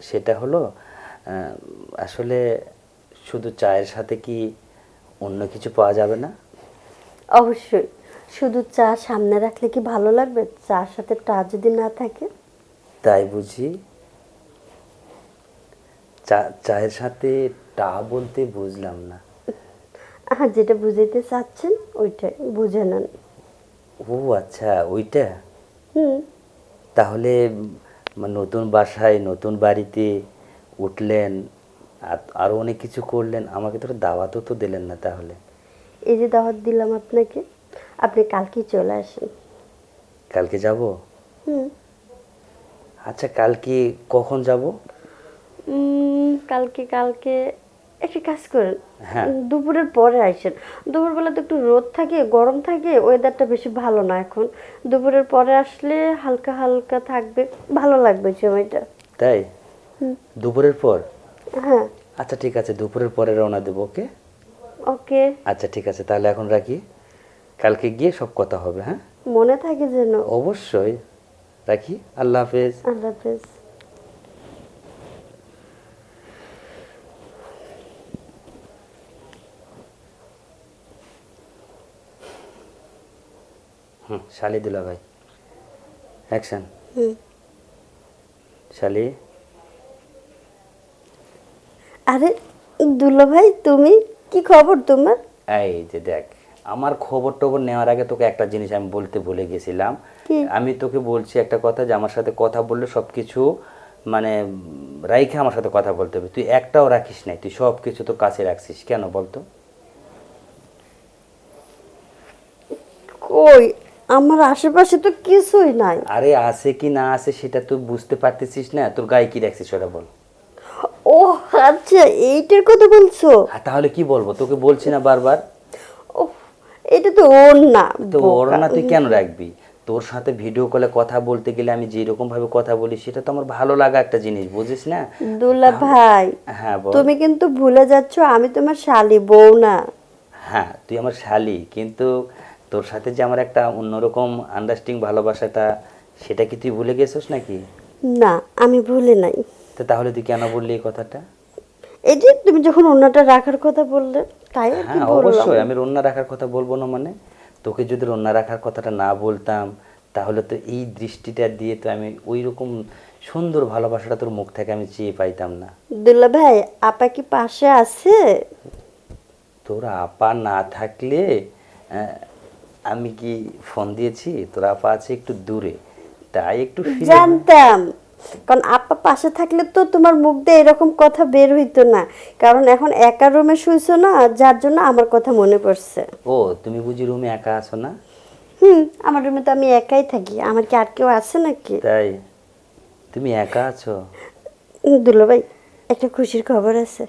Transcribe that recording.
সেটা হলো আসলে শুধু চায়ের সাথে কি অন্য কিছু পাওয়া যাবে না? অবশ্যই। শুধু চা সামনে রাখলে কি ভালো লাগবে? চার সাথে টা যদি না থাকে? তাই বুঝি। চা চায়ের সাথে টা বলতে বুঝলাম না। আহ, যেটা বুঝাইতে চাচ্ছেন ওইটাই বুঝে নেন। ও আচ্ছা ওইটা? হুম। তাহলে নতুন বাসায় নতুন বাড়িতে উঠলেন আর- আরও অনেক কিছু করলেন আমাকে তো দাওয়াতও তো দিলেন না তাহলে। এই যে দাওয়াত দিলাম আপনাকে আপনি কালকে চলে আসেন। কালকে যাব? হুম। আচ্ছা কালকে কখন যাব? কালকে কালকে একটা কাজ করেন। হ্যাঁ। দুপুরের পরে আসেন। দুপুরবেলা তো একটু রোদ থাকে গরম থাকে ওয়েদারটা বেশি ভালো না এখন। দুপুরের পরে আসলে হালকা হালকা থাকবে ভালো লাগবে সময়টা। তাই? দুপুরের পর? হ্যাঁ। আচ্ছা ঠিক আছে দুপুরের পরে রওনা দেবো ওকে? ওকে। আচ্ছা ঠিক আছে তাহলে এখন রাখি। কালকে গিয়ে সব কথা হবে হ্যাঁ? মনে থাকে যেন। অবশ্যই। রাখি? আল্লাহ হাফেজ। আল্লাহ হাফেজ। শালি দিলা ভাই। অ্যাকশন শালি। আরে দুলো ভাই তুমি? কি খবর তোমার? এই যে দেখ আমার খবর টবর নেওয়ার আগে তোকে একটা জিনিস আমি বলতে ভুলে গেছিলাম। আমি তোকে বলছি একটা কথা যে আমার সাথে কথা বললে সব কিছু মানে রাইখে আমার সাথে কথা বলতে হবে। তুই একটাও রাখিস নাই তুই সব কিছু তো কাছে রাখছিস। কেন বলতো? কই? আমার আশেপাশে তো কিছুই নাই। আরে আছে কি না আছে সেটা তুই বুঝতে পারতেছিস না তোর গায়ে কি রাখছিস সেটা বল। ও আচ্ছা এইটার কথা বলছো? আর তাহলে কি বলব? তোকে বলছি না বারবার। ও এটা তো ওর না তো ওর না তুই কেন রাখবি? তোর সাথে ভিডিও কলে কথা বলতে গেলে আমি যেরকম ভাবে কথা বলি সেটা তো আমার ভালো লাগা একটা জিনিস বুঝিস না? দুলা ভাই হ্যাঁ বল। তুমি কিন্তু ভুলে যাচ্ছ আমি তোমার শালি বউ না। হ্যাঁ তুই আমার শালি কিন্তু তোর সাথে যে আমার একটা অন্যরকম আন্ডারস্ট্যান্ডিং ভালোবাসাটা সেটা কি তুই ভুলে গেছিস নাকি? না আমি ভুলে নাই। তো তাহলে তুই কেন বললি এই কথাটা? এই যে তুমি যখন অন্যটা রাখার কথা বললে তাই হ্যাঁ অবশ্যই আমি রন্না রাখার কথা বলব না মানে। তোকে যদি রন্না রাখার কথাটা না বলতাম তাহলে তো এই দৃষ্টিটা দিয়ে তো আমি ওই রকম সুন্দর ভালোবাসাটা তোর মুখ থেকে আমি চেয়ে পাইতাম না। দুলা ভাই আপা কি পাশে আছে? তোর আপা না থাকলে আমি কি ফোন দিয়েছি? তোর আপা আছে একটু দূরে। তাই একটু জানতাম। কারণ আপা পাশে থাকলে তো তোমার মুখ দিয়ে এরকম কথা বের হইতো না। কারণ এখন একা রুমে শুইছো না যার জন্য আমার কথা মনে পড়ছে। ও তুমি বুঝি রুমে একা আছো না? হুম আমার রুমে তো আমি একাই থাকি। আমার কি আর কেউ আছে নাকি? তাই? তুমি একা আছো? দুলো ভাই একটা খুশির খবর আছে।